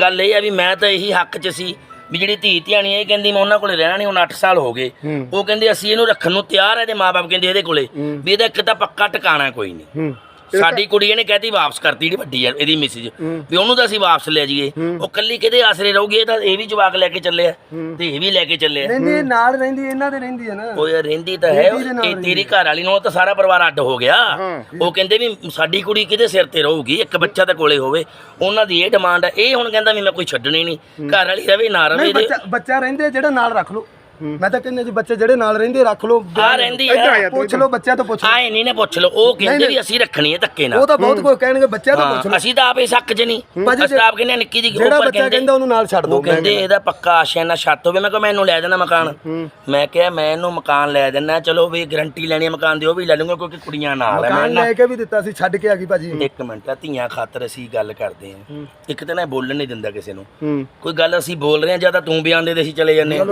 ਗੱਲ ਇਹ ਆ ਵੀ ਮੈਂ ਤਾਂ ਇਹੀ ਹੱਕ 'ਚ ਸੀ ਵੀ ਜਿਹੜੀ ਧੀ ਧਿਆਣੀ ਇਹ ਕਹਿੰਦੀ ਮੈਂ ਉਹਨਾਂ ਕੋਲੇ ਰਹਿਣਾ ਨਹੀਂ ਹੁਣ 8 ਸਾਲ ਹੋ ਗਏ। ਉਹ ਕਹਿੰਦੇ ਅਸੀਂ ਇਹਨੂੰ ਰੱਖਣ ਨੂੰ ਤਿਆਰ ਹੈ ਇਹਦੇ ਮਾਪੇ ਕਹਿੰਦੇ ਇਹਦੇ ਕੋਲੇ ਵੀ ਇਹਦਾ ਇੱਕ ਤਾਂ ਪੱਕਾ ਟਿਕਾਣਾ ਕੋਈ ਨਹੀਂ ਸਾਡੀ ਕੁੜੀ ਇਹਨੇ ਕਹਿਤੀ ਵਾਪਸ ਕਰਤੀ ਜਿਹੜੀ ਵੱਡੀ ਹੈ ਇਹਦੀ ਮਿਸਿਜ ਵੀ ਉਹਨੂੰ ਤਾਂ ਅਸੀਂ ਵਾਪਸ ਲੈ ਜਾਈਏ। ਉਹ ਕੱਲੀ ਕਿਹਦੇ ਆਸਰੇ ਰਹੂਗੀ? ਇਹ ਤਾਂ ਇਹ ਵੀ ਜਵਾਕ ਲੈ ਕੇ ਚੱਲੇ ਆ। ਤੇ ਇਹ ਵੀ ਲੈ ਕੇ ਚੱਲੇ ਆ। ਰਹਿੰਦੀ ਨਾਲ ਰਹਿੰਦੀ ਇਹਨਾਂ ਦੇ ਰਹਿੰਦੀ ਹੈ ਨਾ। ਉਹ ਯਾਰ ਰਹਿੰਦੀ ਤਾਂ ਹੈ। ਇਹ ਤੇਰੀ ਘਰ ਵਾਲੀ ਨੂੰ ਤਾਂ ਸਾਰਾ ਪਰਿਵਾਰ ਅੱਡ ਹੋ ਗਿਆ। ਉਹ ਕਹਿੰਦੇ ਵੀ ਸਾਡੀ ਕੁੜੀ ਕਿਹਦੇ ਸਿਰ ਤੇ ਰਹੂਗੀ? ਇੱਕ ਬੱਚਾ ਤਾਂ ਕੋਲੇ ਹੋਵੇ। ਉਹਨਾਂ ਦੀ ਇਹ ਡਿਮਾਂਡ ਹੈ ਇਹ ਹੁਣ ਕਹਿੰਦਾ ਵੀ ਮੈਂ ਕੋਈ ਛੱਡਣੀ ਨਹੀਂ। ਘਰ ਵਾਲੀ ਰਵੇ ਨਾ ਰਵੇ ਨਹੀਂ ਬੱਚਾ ਬੱਚਾ ਰਹਿੰਦੇ ਜਿਹੜਾ ਨਾਲ ਰੱਖ ਲਓ। ਮੈਂ ਤਾਂ ਕਹਿੰਦਾ ਜੀ ਬੱਚੇ ਜਿਹੜੇ ਨਾਲ ਰਹਿੰਦੇ ਰੱਖ ਲਓ ਆ ਰਹਿੰਦੀ ਆ। ਪੁੱਛ ਲਓ ਬੱਚਿਆਂ ਤੋਂ ਪੁੱਛ ਲਓ। ਆਏ ਨਹੀਂ ਨੇ ਪੁੱਛ ਲਓ ਉਹ ਕਹਿੰਦੇ ਵੀ ਅਸੀਂ ਰੱਖਣੀ ਹੈ ਧੱਕੇ ਨਾਲ। ਉਹ ਤਾਂ ਬਹੁਤ ਕੋਈ ਕਹਿਣਗੇ ਬੱਚਿਆਂ ਤੋਂ ਪੁੱਛ ਲਓ। ਅਸੀਂ ਤਾਂ ਆਪੇ ਸ਼ੱਕ 'ਚ ਨਹੀਂ ਅਸੀਂ ਤਾਂ ਆਪ ਕਹਿੰਦੇ ਨਿੱਕੀ ਦੀ ਜਿਹੜਾ ਬੱਚਾ ਕਹਿੰਦਾ ਉਹਨੂੰ ਨਾਲ ਛੱਡ ਦਿਓ। ਉਹ ਕਹਿੰਦੇ ਇਹਦਾ ਪੱਕਾ ਆਸ਼ਿਆ ਨਾਲ ਛੱਤ ਹੋਵੇ ਮੈਂ ਕਿਹਾ ਮੈਨੂੰ ਲੈ ਦੇਣਾ ਮਕਾਨ। ਮੈਂ ਕਿਹਾ ਮੈਂ ਇਹਨੂੰ ਮਕਾਨ ਲੈ ਦੇਣਾ ਚਲੋ ਵੀ ਗਰੰਟੀ ਲੈਣੀ ਹੈ ਮਕਾਨ ਦੀ ਉਹ ਵੀ ਲੈ ਲੂੰਗਾ ਕਿਉਂਕਿ ਕੁੜੀਆਂ ਨਾਲ ਹੈ ਮੈਂ ਮਕਾਨ ਨਾ ਲੈ ਕੇ ਵੀ ਦਿੱਤਾ ਸੀ ਛੱਡ ਕੇ ਆ ਗਈ ਭਾਜੀ। ਇੱਕ ਮਿੰਟ ਆ ਧੀਆਂ ਖਾਤਰ ਅਸੀਂ ਗੱਲ ਕਰਦੇ ਹਾਂ। ਇੱਕ ਤਾਂ ਨਾ ਇਹ ਬੋਲਣ ਨਹੀਂ ਦਿੰਦਾ ਕਿਸੇ ਨੂੰ। ਕੋਈ ਗੱਲ ਅਸੀਂ ਬੋਲ ਰਹੇ ਹਾਂ ਜਾਂ ਤਾਂ ਤੂੰ ਬਿਆਨ ਦੇ ਦੇ ਅਸੀਂ ਚਲੇ ਜਾਂਦੇ ਹਾਂ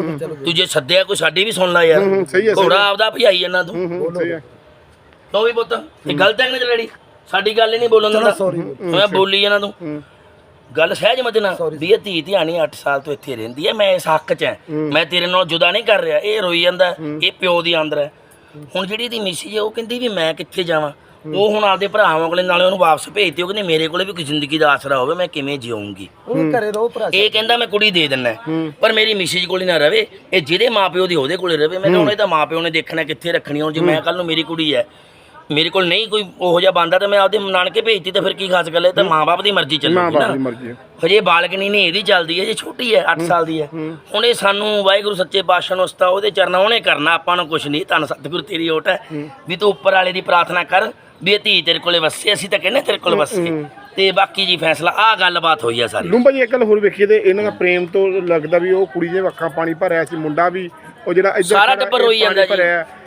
ਤੂੰ ਜੇ ਸੱਦਿਆ ਕੋਈ ਸਾਡੀ ਵੀ ਸੁਣ ਲੈ ਯਾਰ। ਹੂੰ, ਸਹੀ ਹੈ, ਸਹੀ ਘੋੜਾ ਆਪਦਾ ਭਜਾਈ ਜਾਂਦਾ ਤੂੰ। ਹੂੰ ਸਹੀ ਹੈ। ਤੂੰ ਵੀ ਪੁੱਤ ਇਹ ਗਲਤ ਹੈ ਕਿ ਨਹੀਂ ਲੜੀ ਸਾਡੀ ਗੱਲ ਹੀ ਨਹੀਂ ਬੋਲਣ ਦਿੰਦਾ। ਮੈਂ ਬੋਲੀ ਇਹਨਾਂ ਨੂੰ ਗੱਲ ਸਹਿਜ ਮਤਨਾ ਵੀ ਇਹ ਧੀ ਧਿਆਣੀ 8 ਸਾਲ ਤੋਂ ਇੱਥੇ ਰਹਿੰਦੀ ਹੈ ਮੈਂ ਇਸ ਹੱਕ 'ਚ ਹਾਂ। ਮੈਂ ਤੇਰੇ ਨਾਲ ਜੁਦਾ ਨਹੀਂ ਕਰ ਰਿਹਾ। ਇਹ ਰੋਈ ਜਾਂਦਾ ਹੈ, ਇਹ ਪਿਓ ਦੀ ਅੰਦਰ ਹੈ। ਹੁਣ ਜਿਹੜੀ ਦੀ ਮਿਸੀ ਹੈ ਉਹ ਕਹਿੰਦੀ ਵੀ ਮੈਂ ਕਿੱਥੇ ਜਾਵਾਂ? ਉਹ ਹੁਣ ਆਪਦੇ ਭਰਾਵਾਂ ਕੋਲੇ ਨਾਲੇ ਉਹਨੂੰ ਵਾਪਸ ਭੇਜਤੀ ਉਹ ਕਹਿੰਦੀ ਮੇਰੇ ਕੋਲੇ ਵੀ ਕੋਈ ਜ਼ਿੰਦਗੀ ਦਾ ਆਸਰਾ ਹੋਵੇ ਮੈਂ ਕਿਵੇਂ ਜਿਉਂਗੀ ਉਹ ਘਰੇ ਰਹੋ ਭਰਾ। ਇਹ ਕਹਿੰਦਾ ਮੈਂ ਕੁੜੀ ਦੇ ਦਿੰਨਾ ਪਰ ਮੇਰੀ ਮਿਸਿਜ ਕੋਲ ਨਾ ਰਵੇ ਇਹ ਜਿਹਦੇ ਮਾਪਿਓ ਦੀ ਉਹਦੇ ਕੋਲੇ ਰਵੇ ਮੈਂ ਕਿਹਾ ਇਹਦਾ ਮਾਪਿਓ ਨੇ ਦੇਖਣਾ ਕਿੱਥੇ ਰੱਖਣੀ ਹੁਣ ਜੇ ਮੈਂ ਕੱਲ ਨੂੰ ਮੇਰੀ ਕੁੜੀ ਹੈ ਮੇਰੇ ਕੋਲ ਨਹੀਂ ਕੋਈ ਉਹੋ ਜਿਹਾ ਬੰਦਾ ਤਾਂ ਮੈਂ ਆਪਦੇ ਨਾਨਕੇ ਭੇਜਤੀ ਤਾਂ ਫਿਰ ਕੀ ਖਾਸ ਗੱਲ ਹੈ? ਇਹ ਤਾਂ ਮਾਂ-ਬਾਪ ਦੀ ਮਰਜ਼ੀ ਮਾਂ ਚੱਲੂਗੀ ਬਾਪ ਦੀ ਨਾ ਮਰਜ਼ੀ ਹੈ। ਹਜੇ ਬਾਲਕਨੀ ਨਹੀਂ ਇਹਦੀ ਚੱਲਦੀ ਹੈ ਜੇ ਛੋਟੀ ਹੈ 8 ਸਾਲ ਦੀ ਹੈ। ਹੁਣ ਇਹ ਸਾਨੂੰ ਵਾਹਿਗੁਰੂ ਸੱਚੇ ਪਾਤਸ਼ਾਹ ਨੂੰ ਉਸਤਾ ਉਹਦੇ ਚਰਨਾਂ ਉਹਨੇ ਕਰਨਾ ਆਪਾਂ ਨੂੰ ਕੁਝ ਨਹੀਂ ਧੰਨ ਸਤਿਗੁਰੂ ਤੇਰੀ ਓਟ ਹੈ। ਵੀ ਤੂੰ ਉੱਪਰ ਵਾਲੇ ਦੀ ਪ੍ਰਾਰਥਨਾ ਕਰ ਵੀ ਇਹ ਧੀ ਤੇਰੇ ਕੋਲੇ ਵਸੇ ਅਸੀਂ ਤਾਂ ਕਹਿੰਦੇ ਤੇਰੇ ਕੋਲ ਵਸੇ। ਤੇ ਬਾਕੀ ਜੀ ਫੈਸਲਾ ਆਹ ਗੱਲਬਾਤ ਹੋਈ ਆ ਸਾਰੀ। ਲੂੰਬਾ ਜੀ ਇੱਕ ਗੱਲ ਹੋਰ ਵੇਖੀਏ ਤੇ ਇਹਨਾਂ ਦਾ ਪ੍ਰੇਮ ਤੋਂ ਲੱਗਦਾ ਵੀ ਉਹ ਕੁੜੀ ਦੇ ਅੱਖਾਂ ਪਾਣੀ ਭਰਿਆ ਸੀ ਮੁੰਡਾ ਵੀ ਉਹ ਜਿਹੜਾ ਇੱਧਰ ਸਾਰਾ ਟੱਬਰ ਰੋਈ ਜਾਂਦਾ ਜੀ।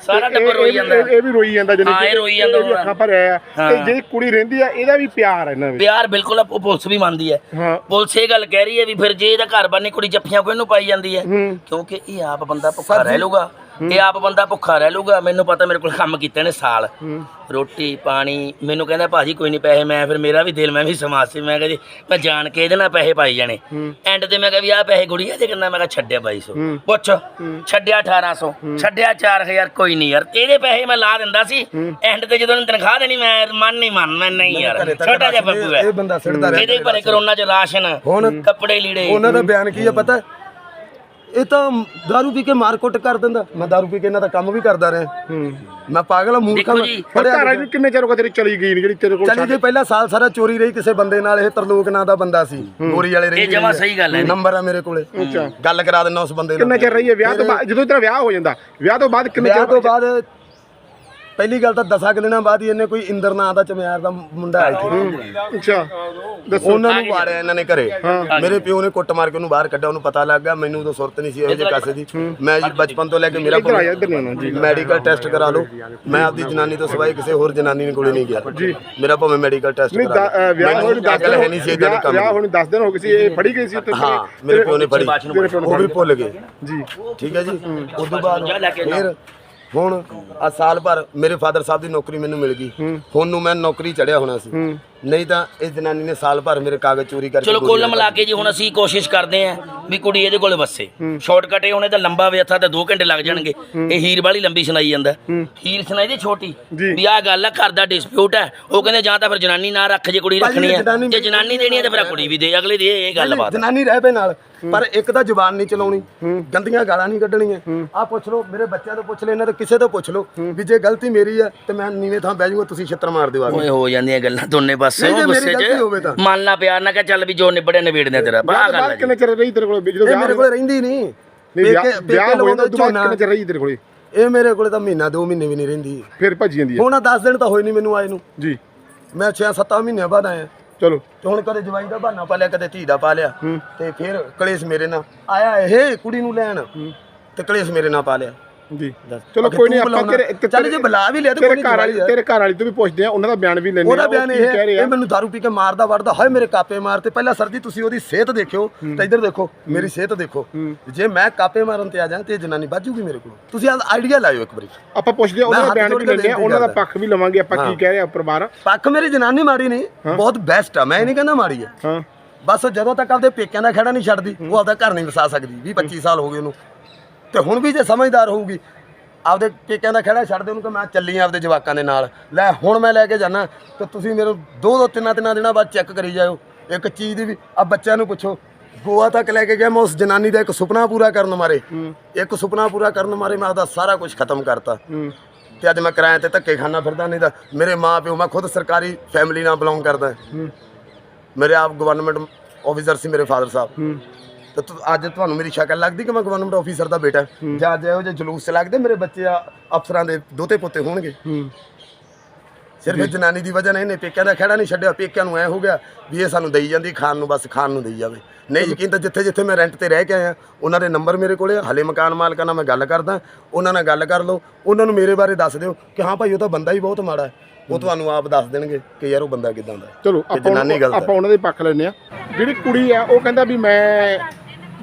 ਸਾਰਾ ਟੱਬਰ ਰੋਈ ਜਾਂਦਾ। ਇਹ- ਵੀ ਰੋਈ ਜਾਂਦਾ ਜਿਹਨੇ ਹਾਂ, ਇਹ ਰੋਈ ਜਾਂਦਾ ਵੀ ਅੱਖਾਂ ਭਰਿਆ ਆ। ਤੇ। ਜਿਹੜੀ ਕੁੜੀ ਰਹਿੰਦੀ ਆ ਇਹਦਾ ਵੀ ਪਿਆਰ ਹੈ ਇਹਨਾਂ ਵਿੱਚ। ਪਿਆਰ ਬਿਲਕੁਲ ਉਹ ਪੁਲਿਸ ਵੀ ਮੰਨਦੀ ਹੈ ਹਾਂ। ਪੁਲਿਸ ਇਹ ਗੱਲ ਕਹਿ ਰਹੀ ਹੈ ਵੀ ਫਿਰ ਜੇ ਇਹਦਾ ਘਰ ਬਾਨੀ ਕੁੜੀ ਜੱਫੀਆਂ ਕੋਈ ਨੂੰ ਪਾਈ ਜਾਂਦੀ ਹੈ। ਕਿਉਂਕਿ ਇਹ ਆਪ ਬੰਦਾ ਭੁੱਖਾ ਰਹਿ ਲੂਗਾ ਇਹ ਆਪ ਬੰਦਾ ਭੁੱਖਾ ਰਹਿ ਲੂਗਾ ਮੈਨੂੰ ਪਤਾ ਮੇਰੇ ਕੋਲ ਕੰਮ ਕੀਤੇ ਨੇ ਸਾਲ। ਰੋਟੀ ਪਾਣੀ ਮੈਨੂੰ ਕਹਿੰਦਾ ਭਾਜੀ ਕੋਈ ਨਹੀਂ ਪੈਸੇ ਮੈਂ ਫਿਰ ਮੇਰਾ ਵੀ ਦਿਲ ਮੈਂ ਵੀ ਸਮਾਜ ਸੀ ਮੈਂ ਕਿਹਾ ਜੀ ਮੈਂ ਜਾਣ ਕੇ ਇਹਦੇ ਨਾਲ ਪੈਸੇ ਪਾਈ ਜਾਣੇ। ਐਂਡ ਤੇ ਮੈਂ ਕਿਹਾ ਵੀ ਆਹ ਪੈਸੇ ਗੁੜੀਆ ਦੇ ਕਿੰਨਾ ਮੈਂ ਕਿਹਾ ਛੱਡਿਆ 2200 ਪੁੱਛ ਛੱਡਿਆ 1800 ਛੱਡਿਆ 4000 ਕੋਈ ਨਹੀਂ ਯਾਰ ਇਹਦੇ ਪੈਸੇ ਮੈਂ ਲਾ ਦਿੰਦਾ ਸੀ। ਐਂਡ ਤੇ ਜਦੋਂ ਤਨਖਾਹ ਦੇਣੀ ਮੈਂ ਮਨ ਨਹੀਂ ਮੰਨ ਮੈਂ ਨਹੀਂ ਯਾਰ ਛੋਟਾ ਜਿਹਾ ਬੱਬੂ ਹੈ। ਇਹ ਬੰਦਾ ਸਿੱਟਦਾ ਰਹਿੰਦਾ ਇਹਦੇ ਭਰੇ ਕਰੋਨਾ ਚ ਰਾਸ਼ਨ ਹੁਣ ਕੱਪੜੇ ਲੀੜੇ ਉਹਨਾਂ ਦਾ ਬਿਆਨ ਕੀ ਹੈ। ਪਤਾ? ਇਹ ਤਾਂ दारू ਪੀ ਕੇ ਮਾਰ ਕੁੱਟ ਕਰ ਦਿੰਦਾ ਮੈਂ दारू ਪੀ ਕੇ ਇਹਨਾਂ ਦਾ ਕੰਮ ਵੀ ਕਰਦਾ ਰਿਹਾ ਹੂੰ ਮੈਂ ਪਾਗਲ ਆ, ਮੂਰਖ ਆ, ਦੇਖੋ ਮੈਂ ਜੀ, ਪਰ ਪੜ੍ਹਿਆ ਘਰ ਵਾਲੀ ਨੂੰ ਕਿੰਨੇ ਚਿਰ ਹੋ ਗਿਆ ਤੇਰੀ ਚਲੀ ਗਈ ਨੀ ਜਿਹੜੀ ਤੇਰੇ ਕੋਲ ਚੱਲੀ ਜੀ ਪਹਿਲਾ ਸਾਲ ਸਾਰਾ ਚੋਰੀ ਰਹੀ ਕਿਸੇ ਬੰਦੇ ਨਾਲ ਇਹ ਤਰਲੋਕ ਨਾਂ ਦਾ ਬੰਦਾ ਸੀ ਗੋਰੀ ਵਾਲੇ ਇਹ ਰਹਿੰਦੀ ਜਮਾਂ ਰਹੀ ਸਹੀ ਗੱਲ ਹੈ ਨੰਬਰ ਆ ਮੇਰੇ ਕੋਲੇ ਅੱਛਾ ਗੱਲ ਕਰਾ ਦਿੰਦਾ ਉਸ ਬੰਦੇ ਕਿੰਨਾ ਨਾਲ ਚਿਰ ਰਹੀ ਹੈ ਵਿਆਹ ਤੋਂ ਬਾਅਦ ਜਦੋਂ ਤੇਰਾ ਵਿਆਹ ਹੋ ਜਾਂਦਾ ਵਿਆਹ ਤੋਂ ਬਾਅਦ ਕਿੰਨੇ ਵਿਆਹ ਚਿਰ ਤੋਂ ਬਾਅਦ ਪਹਿਲੀ ਗੱਲ ਤਾਂ ਦਸਾਂ ਕੁ ਦਿਨਾਂ ਬਾਅਦ ਹੀ ਇਹਨੇ ਕੋਈ ਇੰਦਰ ਨਾਂ ਦਾ ਚਮਿਆਰ ਦਾ ਮੁੰਡਾ ਆਇਆ ਸੀ। ਅੱਛਾ ਦੱਸੋ। ਉਹਨਾਂ ਨੂੰ ਵਾੜਿਆ ਇਹਨਾਂ ਨੇ ਘਰੇ। ਮੇਰੇ ਪਿਓ ਨੇ ਕੁੱਟ ਮਾਰ ਕੇ ਉਹਨੂੰ ਬਾਹਰ ਕੱਢਿਆ ਉਹਨੂੰ ਪਤਾ ਲੱਗ ਗਿਆ ਮੈਨੂੰ ਉਦੋਂ ਸੁਰਤ ਨਹੀਂ ਸੀ ਇਹੋ ਜਿਹੇ ਕਾਸੇ ਦੀ। ਮੈਂ ਜੀ ਬਚਪਨ ਤੋਂ ਲੈ ਕੇ ਮੇਰਾ ਇੱਧਰ ਆ ਜਾ ਇੱਧਰ ਨਹੀਂ ਆਉਣਾ। ਜੀ। ਮੈਡੀਕਲ ਟੈਸਟ ਕਰਾ ਲਓ। ਮੈਂ ਆਪਦੀ ਜਨਾਨੀ ਤੋਂ ਸਿਵਾਏ ਕਿਸੇ ਹੋਰ ਜਨਾਨੀ ਕੋਲੇ ਨਹੀਂ ਗਿਆ। ਜੀ। ਮੇਰਾ ਭਾਵੇਂ ਮੈਡੀਕਲ ਟੈਸਟ ਨਹੀਂ ਕਰਾ ਅ, ਵਿਆਹ ਹੋਣ ਨੂੰ 10 ਅਕਲ ਦਿਨ ਹੈ ਨਹੀਂ ਸੀ ਇਦਾਂ ਦੇ ਕੰਮ ਵਿਆਹ ਦੀ। ਹੋਣ ਨੂੰ 10 ਦਿਨ ਹੋ ਗਏ ਸੀ ਇਹ ਫੜੀ ਗਈ ਸੀ ਉੱਥੇ? ਹਾਂ ਮੇਰੇ ਪਿਓ ਨੇ ਫੜੀ। ਉਹ ਵੀ ਭੁੱਲ ਗਏ। ਜੀ। ਠੀਕ ਹੈ ਜੀ? ਉਸ ਤੋਂ ਬਾਅਦ। ਫਿਰ ਹੁਣ ਆ ਸਾਲ ਭਰ ਮੇਰੇ ਫਾਦਰ ਸਾਹਿਬ ਦੀ ਨੌਕਰੀ ਮੈਨੂੰ ਮਿਲ ਗਈ। ਹੁਣ ਨੂੰ ਮੈਂ ਨੌਕਰੀ ਚੜਿਆ ਹੋਣਾ ਸੀ। ਨਹੀਂ ਤਾਂ ਇਸ ਜਨਾਨੀ ਨੇ ਸਾਲ ਭਰ ਮੇਰੇ ਕਾਗਜ਼ ਚੋਰੀ ਕਰਕੇ ਚਲੋ ਕੁੱਲ ਮਿਲਾ ਕੇ ਜੀ ਹੁਣ ਅਸੀਂ ਕੋਸ਼ਿਸ਼ ਕਰਦੇ ਆਂ ਵੀ ਕੁੜੀ ਇਹਦੇ ਕੋਲ ਵਸੇ। ਸ਼ਾਰਟਕਟ ਇਹ ਉਹਨੇ ਤਾਂ ਲੰਬਾ ਵੇਥਾ ਤਾਂ 2 ਘੰਟੇ ਲੱਗ ਜਾਣਗੇ। ਇਹ ਹੀਰ ਵਾਲੀ ਲੰਬੀ ਸੁਣਾਈ ਜਾਂਦਾ। ਹੀਰ ਸੁਣਾਈ ਦੀ ਛੋਟੀ। ਵੀ ਆਹ ਗੱਲ ਆ ਘਰ ਦਾ ਡਿਸਪਿਊਟ ਹੈ ਉਹ ਕਹਿੰਦੇ ਜਾਂ ਤਾਂ ਫਿਰ ਜਨਾਨੀ ਨਾ ਰੱਖ ਜੇ ਕੁੜੀ ਰੱਖਣੀ ਹੈ ਜੇ ਜਨਾਨੀ ਦੇਣੀ ਹੈ ਤਾਂ ਫਿਰ ਆਹ ਕੁੜੀ ਵੀ ਦੇ। ਅਗਲੇ ਦੀ ਇਹ ਗੱਲ ਬਾਤ ਜਨਾਨੀ ਰਹਿ ਪਏ ਨਾਲ। ਪਰ ਇੱਕ ਤਾਂ ਜ਼ੁਬਾਨ ਨਹੀਂ ਚਲਾਉਣੀ। ਗੰਦੀਆਂ ਗਾਲਾਂ ਨਹੀਂ ਕੱਢਣੀਆਂ। ਆ ਪੁੱਛ ਲਓ ਮੇਰੇ ਬੱਚਿਆਂ ਤੋਂ ਪੁੱਛ ਲੈ ਇਹਨਾਂ ਤੋਂ ਕਿਸੇ ਤੋਂ ਪੁੱਛ ਲਓ ਵੀ ਜੇ ਗਲਤੀ ਮੇਰੀ ਹੈ ਤੇ ਮੈਂ ਨੀਵੇਂ ਥਾਂ ਬਹਿ ਜਾਊਂਗਾ ਤੁਸੀਂ ਛਿੱਤਰ ਮਾਰ ਦਿਓ ਆ ਓਏ ਹੋ ਜਾਂਦੀਆਂ ਗੱਲਾਂ ਦੋਨੇ ਪਾਸੇ ਗੁੱਸੇ ਹੋਵੇ ਤਾਂ। 'ਚ ਮੰਨਣਾ ਪਿਆਰ ਨਾ ਕਿ ਚੱਲ ਵੀ ਜੋ ਨਿਬੜਿਆ ਨਿਬੇੜਨੇ ਤੇਰਾ। ਆਹ ਤੋਂ ਗੱਲ ਹੈ। ਕਿੰਨੇ ਚਿਰ ਰਹੀ ਤੇਰੇ ਕੋਲ ਇਹ ਮੇਰੇ ਕੋਲ ਰਹਿੰਦੀ ਨਹੀਂ। ਵਿਆਹ ਹੋਇਆ ਤਾਂ ਝੋਨਾ। ਕਿੰਨੇ ਚਿਰ ਰਹੀ ਤੇਰੇ ਕੋਲੇ? ਇਹ ਮੇਰੇ ਕੋਲੇ ਤਾਂ ਮਹੀਨਾ 2 ਮਹੀਨੇ ਵੀ ਨਹੀਂ ਰਹਿੰਦੀ। ਫਿਰ ਭੱਜੀ ਜਾਂਦੀ ਹੈ। ਹੁਣ 10 ਦਿਨ ਤਾਂ ਹੋਏ ਨਹੀਂ ਮੈਨੂੰ ਆਏ ਨੂੰ। ਜੀ। ਮੈਂ 6-7 ਮਹੀਨਿਆਂ ਬਾਅਦ ਆਇਆ। ਚਲੋ। ਤੇ ਹੁਣ ਕਦੇ ਜਵਾਈ ਦਾ ਬਹਾਨਾ ਪਾ ਲਿਆ ਕਦੇ ਧੀ ਦਾ ਪਾ ਲਿਆ। ਤੇ ਫਿਰ ਕਲੇਸ਼ ਮੇਰੇ ਨਾਲ। ਆਇਆ ਇਹ ਕੁੜੀ ਨੂੰ ਲੈਣ। ਤੇ ਕਲੇਸ਼ ਮੇਰੇ ਨਾਲ ਪਾ ਲਿਆ। ਜੀ। ਚਲੋ ਕੋਈ ਨਹੀਂ ਆਪਾਂ ਤੇਰੇ ਚੱਲ ਜੇ ਬੁਲਾ ਵੀ ਲਿਆ ਤੇ ਤੇਰੇ ਕੋਈ ਘਰ ਵਾਲੀ ਨਹੀਂ ਤੇਰੇ ਘਰ ਵਾਲੀ ਤੋਂ ਵੀ ਪੁੱਛਦੇ ਆ ਉਹਨਾਂ ਦਾ ਬਿਆਨ ਵੀ ਲੈਣੇ ਉਹਦਾ ਬਿਆਨ ਇਹ ਕਹਿ ਹੈ ਰਹੇ ਇਹ ਆ ਮੈਨੂੰ ਦਾਰੂ ਪੀ ਕੇ ਮਾਰਦਾ ਵੜਦਾ ਹਾਏ ਮੇਰੇ ਕਾਪੇ ਮਾਰਤੇ ਪਹਿਲਾਂ ਸਰ ਜੀ ਤੁਸੀਂ ਉਹਦੀ ਸਿਹਤ ਦੇਖਿਓ ਤਾਂ ਇੱਧਰ ਦੇਖੋ ਮੇਰੀ ਸਿਹਤ ਦੇਖੋ। ਜੇ ਮੈਂ ਕਾਪੇ ਮਾਰਨ ਤੇ ਆ ਜਾਵਾਂ ਤੇ ਇਹ ਜਨਾਨੀ ਮੇਰੇ ਕੋਲ। ਤੁਸੀਂ ਆ ਆਈਡੀਆ ਲਾਇਓ ਇੱਕ ਵਾਰੀ। ਆਪਾਂ ਪੁੱਛਦੇ ਆ ਉਹਨਾਂ ਮੈਂ ਦਾ ਹੱਥ ਬਿਆਨ ਜੋੜ ਵੀ ਕੇ ਲੈਣੇ ਆ ਬੇਨਤੀ ਉਹਨਾਂ ਦਾ ਕਰਦਾ। ਪੱਖ ਵੀ ਲਵਾਂਗੇ ਆਪਾਂ ਕੀ ਕਹਿ ਰਿਹਾ ਪਰਿਵਾਰ। ਪੱਖ ਮੇਰੀ ਜਨਾਨੀ ਮਾੜੀ ਨਹੀਂ ਬਹੁਤ ਬੈਸਟ ਆ ਮੈਂ ਇਹ ਨਹੀਂ ਕਹਿੰਦਾ ਹੈ ਹਾਂ। ਬਸ ਜਦੋਂ ਤੱਕ ਆਪਦੇ ਪੇਕਿਆਂ ਦਾ ਖੜਾ ਨਹੀਂ ਛੱਡਦੀ ਉਹ ਆਪਦਾ ਘਰ ਨਹੀਂ ਵਸਾ ਸਕਦੀ 20 25 ਸਾਲ ਹੋ ਗਏ ਉਹਨੂੰ। ਤੇ ਹੁਣ ਵੀ ਜੇ ਸਮਝਦਾਰ ਹੋਊਗੀ ਆਪਦੇ ਪੇਕਿਆਂ ਦਾ ਖੜਾ ਛੱਡ ਦੇ ਉਹਨੂੰ ਕਿ ਮੈਂ ਚੱਲੀ ਆਪਦੇ ਜਵਾਕਾਂ ਦੇ ਨਾਲ। ਲੈ ਹੁਣ ਮੈਂ ਲੈ ਕੇ ਜਾਣਾ ਤੇ ਤੁਸੀਂ ਮੇਰੇ ਦੋ ਦੋ ਤਿੰਨਾਂ ਤਿੰਨਾਂ ਦਿਨਾਂ ਬਾਅਦ ਚੈੱਕ ਕਰੀ ਜਾਇਓ। ਇੱਕ ਚੀਜ਼ ਦੀ ਵੀ ਆ ਬੱਚਿਆਂ ਨੂੰ ਪੁੱਛੋ ਗੋਆ ਤੱਕ ਲੈ ਕੇ ਗਿਆ ਮੈਂ ਉਸ ਜਨਾਨੀ ਦਾ ਇੱਕ ਸੁਪਨਾ ਪੂਰਾ ਕਰਨ ਮਾਰੇ। ਇੱਕ ਸੁਪਨਾ ਪੂਰਾ ਕਰਨ ਮਾਰੇ ਮੈਂ ਆਪਦਾ ਸਾਰਾ ਕੁਝ ਖਤਮ ਕਰਤਾ। ਤੇ ਅੱਜ ਮੈਂ ਕਿਰਾਏ ਤੇ ਧੱਕੇ ਖਾਣਾ ਫਿਰਦਾ ਨਹੀਂ ਤਾਂ ਮੇਰੇ ਮਾਂ ਪਿਓ ਮੈਂ ਖੁਦ ਸਰਕਾਰੀ ਫੈਮਿਲੀ ਨਾਲ ਬਿਲੋਂਗ ਕਰਦਾ। ਮੇਰੇ ਆਪ ਗਵਰਨਮੈਂਟ ਆਫੀਸਰ ਸੀ ਮੇਰੇ ਫਾਦਰ ਸਾਹਿਬ। ਤੇ ਤੁ- ਅੱਜ ਤੁਹਾਨੂੰ ਮੇਰੀ ਸ਼ਕਲ ਲੱਗਦੀ ਕਿ ਮੈਂ ਗਵਰਨਮੈਂਟ ਆਫੀਸਰ ਦਾ ਬੇਟਾ ਜਾਂ ਅੱਜ ਇਹੋ ਜਿਹੇ ਜਲੂਸ ਚ ਲੱਗਦੇ ਮੇਰੇ ਬੱਚੇ ਆ ਅਫਸਰਾਂ ਦੇ ਦੋਤੇ ਪੋਤੇ ਹੋਣਗੇ। ਸਿਰਫ ਇਹ ਜਨਾਨੀ ਦੀ ਵਜ੍ਹਾ ਨਾਲ ਇਹਨੇ ਪੇਕਿਆਂ ਦਾ ਖੜਾ ਨਹੀਂ ਛੱਡਿਆ ਪੇਕਿਆਂ ਨੂੰ ਐ ਹੋ ਗਿਆ ਵੀ ਇਹ ਸਾਨੂੰ ਦੇਈ ਜਾਂਦੀ ਖਾਣ ਨੂੰ ਬਸ ਖਾਣ ਨੂੰ ਦੇਈ ਜਾਵੇ। ਨਹੀਂ ਯਕੀਨ ਤਾਂ ਜਿੱਥੇ ਜਿੱਥੇ ਮੈਂ ਰੈਂਟ ਤੇ ਰਹਿ ਕੇ ਆਇਆ ਉਹਨਾਂ ਦੇ ਨੰਬਰ ਮੇਰੇ ਕੋਲੇ ਆ। ਹਲੇ ਮਕਾਨ ਮਾਲਕਾਂ ਨਾਲ ਮੈਂ ਗੱਲ ਕਰਦਾ ਉਹਨਾਂ ਨਾਲ ਗੱਲ ਕਰ ਲਓ। ਉਹਨਾਂ ਨੂੰ ਮੇਰੇ ਬਾਰੇ ਦੱਸ ਦਿਓ ਕਿ ਹਾਂ ਭਾਈ ਉਹ ਤਾਂ ਬੰਦਾ ਹੀ ਬਹੁਤ ਮਾੜਾ ਹੈ। ਉਹ ਤੁਹਾਨੂੰ ਆਪ ਦੱਸ ਦੇਣਗੇ ਕਿ ਯਾਰ ਉਹ ਬੰਦਾ ਕਿਦਾਂ ਦਾ ਹੈ। ਚਲੋ ਤੇ ਆਪਾਂ ਜਨਾਨੀ ਗਲਤ ਹੈ। ਆਪਾਂ ਉਹਨਾਂ ਦੇ ਪੱਖ ਲੈਨੇ ਆ ਜਿਹੜੀ ਕੁੜੀ ਆ ਉਹ ਕਹਿੰਦਾ ਵੀ ਮੈਂ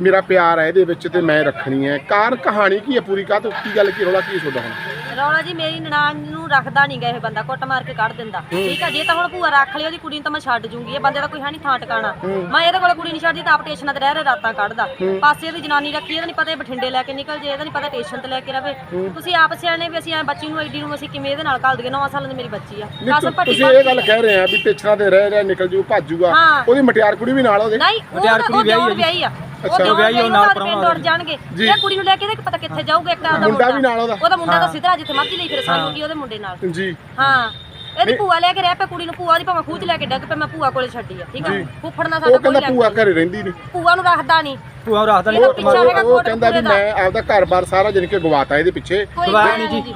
ਮੇਰਾ ਪਿਆਰ ਹੈ ਇਹਦੇ ਵਿੱਚ ਤੇ ਮੈਂ ਰੱਖਣੀ ਹੈ। ਕਾਰ ਕਹਾਣੀ ਕੀ ਹੈ ਪੂਰੀ? ਕਾਹ ਤੋਂ ਕੀ ਗੱਲ ਕੀ ਰੋਲਾ ਕੀ ਸੋਦਾ ਹੁਣ? ਰੌਲਾ ਜੀ ਮੇਰੀ ਨਨਾਣ ਨੂੰ ਰੱਖਦਾ ਨਹੀਂ ਗਾ ਇਹ ਬੰਦਾ ਕੁੱਟ ਮਾਰ ਕੇ ਕੱਢ ਦਿੰਦਾ। ਠੀਕ ਆ ਜੇ ਤਾਂ ਹੁਣ ਭੂਆ ਰੱਖ ਲਈ ਉਹਦੀ ਕੁੜੀ ਨੂੰ ਤਾਂ ਮੈਂ ਛੱਡ ਜੂੰਗੀ। ਇਹ ਬੰਦੇ ਦਾ ਕੋਈ ਹੈ ਨਹੀਂ ਥਾਂ ਟਿਕਾਣਾ। ਮੈਂ ਇਹਦੇ ਕੋਲੇ ਕੁੜੀ ਨਹੀਂ ਛੱਡਦੀ ਤਾਂ ਆਪ ਟੇਸ਼ਨਾਂ ਤੇ ਰਹਿ ਰਹੇ ਰਾਤਾਂ ਕੱਢਦਾ। ਪਾਸੇ ਇਹਦੀ ਜਨਾਨੀ ਰੱਖੀ ਇਹਦਾ ਨਹੀਂ ਪਤਾ ਇਹ ਬਠਿੰਡੇ ਲੈ ਕੇ ਨਿਕਲ ਜੇ ਇਹਦਾ ਨਹੀਂ ਪਤਾ ਟੇਸ਼ਨ ਤੇ ਲੈ ਕੇ ਰਵੇ। ਤੁਸੀਂ ਆਪ ਸਿਆਣੇ ਵੀ ਅਸੀਂ ਐ ਬੱਚੀ ਨੂੰ ਐਡੀ ਨੂੰ ਅਸੀਂ ਕਿਵੇਂ ਇਹਦੇ ਨਾਲ ਘੱਲ ਦਈਏ? 9 ਸਾਲਾਂ ਦੀ ਮੇਰੀ ਬੱਚੀ ਆ। ਤੁ- ਭੱਟੀ ਤੁਸੀਂ ਇਹ ਗੱਲ ਕਹਿ ਰਹੇ ਆ ਵੀ ਟੇਚਣਾ ਤੇ ਰਹਿ ਰਿਹਾ ਨਿਕਲ ਜੂ ਭੱਜੂਗਾ। ਉਹਦੀ ਮਟਿਆਰ ਕੁੜੀ ਵੀ ਨਾਲ ਉਹਦੇ। ਨਹੀਂ ਉਹ ਦਿਓਰ ਵਿਆਹੀ ਆ। ਉਹ ਵਿਆਹੀ ਉਹ ਨਾਲ ਪਿੰਡ ਉੱਡ ਜਾਣਗੇ। ਇਹ ਕੁੜੀ ਨੂੰ ਲੈ ਕੇ ਇਹਦੇ ਪਤਾ ਕਿੱਥੇ ਜਾਊਗਾ ਇੱਕ ਆਪਦਾ ਮੁੰਡਾ ਵੀ ਨਾਲ ਉਹਦਾ? ਉਹਦਾ ਮੁੰਡਾ ਤਾਂ ਸਿੱਧਰਾ ਜਿੱਥੇ ਮਰਜ਼ੀ ਲਈ ਫਿਰ ਸਾਨੂੰ ਕੀ ਉਹਦੇ ਮੁੰਡੇ ਨਾਲ। ਜੀ। ਹਾਂ। ਇਹਦੀ ਭੂਆ ਲੈ ਕੇ ਰਹਿ ਪਏ ਕੁੜੀ ਨੂੰ ਭੂਆ ਦੀ ਭਾਵੇਂ ਖੂਹ 'ਚ ਲੈ ਕੇ ਡੱਗ ਪਏ ਮੈਂ ਭੂਆ ਕੋਲੇ ਛੱਡੀ ਆ ਠੀਕ ਆ? ਫੁੱਫੜ ਨਾਲ ਸਾਡਾ ਉਹ ਕੋਈ ਕਹਿੰਦਾ ਲੈਣ ਭੂਆ ਘਰੇ ਰਹਿੰਦੀ ਨਹੀਂ ਭੂਆ ਨੂੰ ਰੱਖਦਾ ਨਹੀਂ ਤੂੰ ਰੱਖਦਾ ਨਹੀਂ ਇਹਦਾ ਪਿੱਛਾ ਹੈਗਾ ਉਹ ਕੋਟ ਕਹਿੰਦਾ ਵੀ ਪੂਰੇ ਦਾ। ਮੈਂ ਆਪਦਾ ਘਰ-ਬਾਰ ਸਾਰਾ ਜਾਣੀ ਕਿ ਗਵਾਤਾ ਇਹਦੇ ਪਿੱਛੇ। ਕੋਈ ਗਵਾਇਆ ਨਹੀਂ ਜੀ।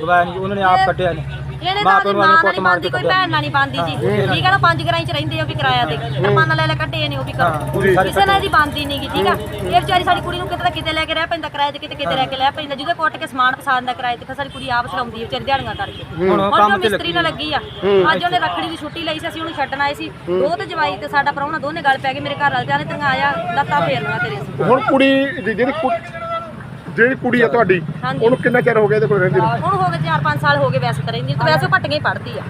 ਗਵਾਇਆ ਨਹੀਂ ਉਹਨਾਂ ਨੇ ਆਪ ਕੱਢਿਆ ਨੇ। ਇਹਨੇ ਮਾਂ ਤਾਂ ਪਿਓ ਆਪਣੀ ਨੂੰ ਮਾਂ ਨਾਲ ਕੁੱਟ ਨਹੀਂ ਮਾਰ ਬੰਦੀ ਕੇ ਕੋਈ ਭੈਣ ਨਾਲ ਨਹੀਂ ਬੰਦੀ ਜੀ। ਠੀਕ ਹੈ ਨਾ ਪੰਜ ਗਰਾਈ ਚ ਰਹਿੰਦੇ ਆ ਉਹ ਵੀ ਕਿਰਾਇਆ ਤੇ। ਆਪਾਂ ਨਾਲ ਲੈ ਲੈ ਕੱਢੇ ਨੇ ਉਹ ਵੀ ਕਰੋ। ਕਿਸੇ ਨਾਲ ਇਹਦੀ ਬੰਦੀ ਨਹੀਂ ਗੀ ਠੀਕ ਆ। ਇਹ ਵਿਚਾਰੀ ਸਾਡੀ ਕੁੜੀ ਨੂੰ ਕਿਤੇ ਤਾਂ ਕਿਤੇ ਲੈ ਕੇ ਰਹਿ ਪੈਂਦਾ ਕਿਰਾਏ ਤੇ ਕਿਤੇ ਕਿਤੇ ਲੈ ਕੇ ਲੈ ਪੈਂਦਾ। ਜਿਹਦੇ ਕੁੱਟ ਕੇ ਸਮਾਨ ਪਸਾਰਨ ਦਾ ਕਿਰਾਏ ਤੇ ਫਿਰ ਸਾਡੀ ਕੁੜੀ ਆਪ ਸਲਾਉਂਦੀ ਹੈ ਵਿਚਾਰੀ ਦਿਹਾੜੀਆਂ ਕਰਕੇ। ਹੁਣ ਹੁਣ ਕੰਮ ਜੋ ਤੇ ਮਿਸਤਰੀ ਨਾਲ ਲੱਗੀ ਆ। ਅੱਜ ਉਹਨੇ ਰੱਖੜੀ ਦੀ ਛੁੱਟੀ ਲਈ ਸੀ ਅਸੀਂ ਉਹਨੂੰ ਛੱਡਣ ਆਏ ਸੀ। ਦੋ ਤੇ ਜਵਾਈ ਤੇ ਸਾਡਾ ਪ੍ਰਾਹੁਣਾ ਦੋਨੇ ਗੱਲ ਪੈ ਗਏ ਮੇਰੇ ਘਰ ਵਾਲੇ ਜਾਨੇ ਤੰਗਾ ਆਇਆ ਲੱਤਾਂ ਫੇਰਨਾ ਹੁਣ ਕੁੜੀ ਦੀ- ਜਿਹੜੀ ਕੁ- ਜਿਹੜੀ ਕੁੜੀ ਆ ਤੁਹਾਡੀ ਹਾਂਜੀ। ਉਹਨੂੰ ਕਿੰਨਾ ਚਿਰ ਹੋ ਗਿਆ ਇਹਦੇ ਕੋਲ ਰਹਿੰਦੀ ਨੂੰ ਹੁਣ ਹੋ ਗਏ 4-5 ਸਾਲ ਹੋ ਗਏ ਵੈਸੇ ਤਾਂ ਰਹਿੰਦੀ ਤੇ ਵੈਸੇ ਉਹ ਭੱਟੀਆਂ ਹੀ ਪੜਦੀ ਆ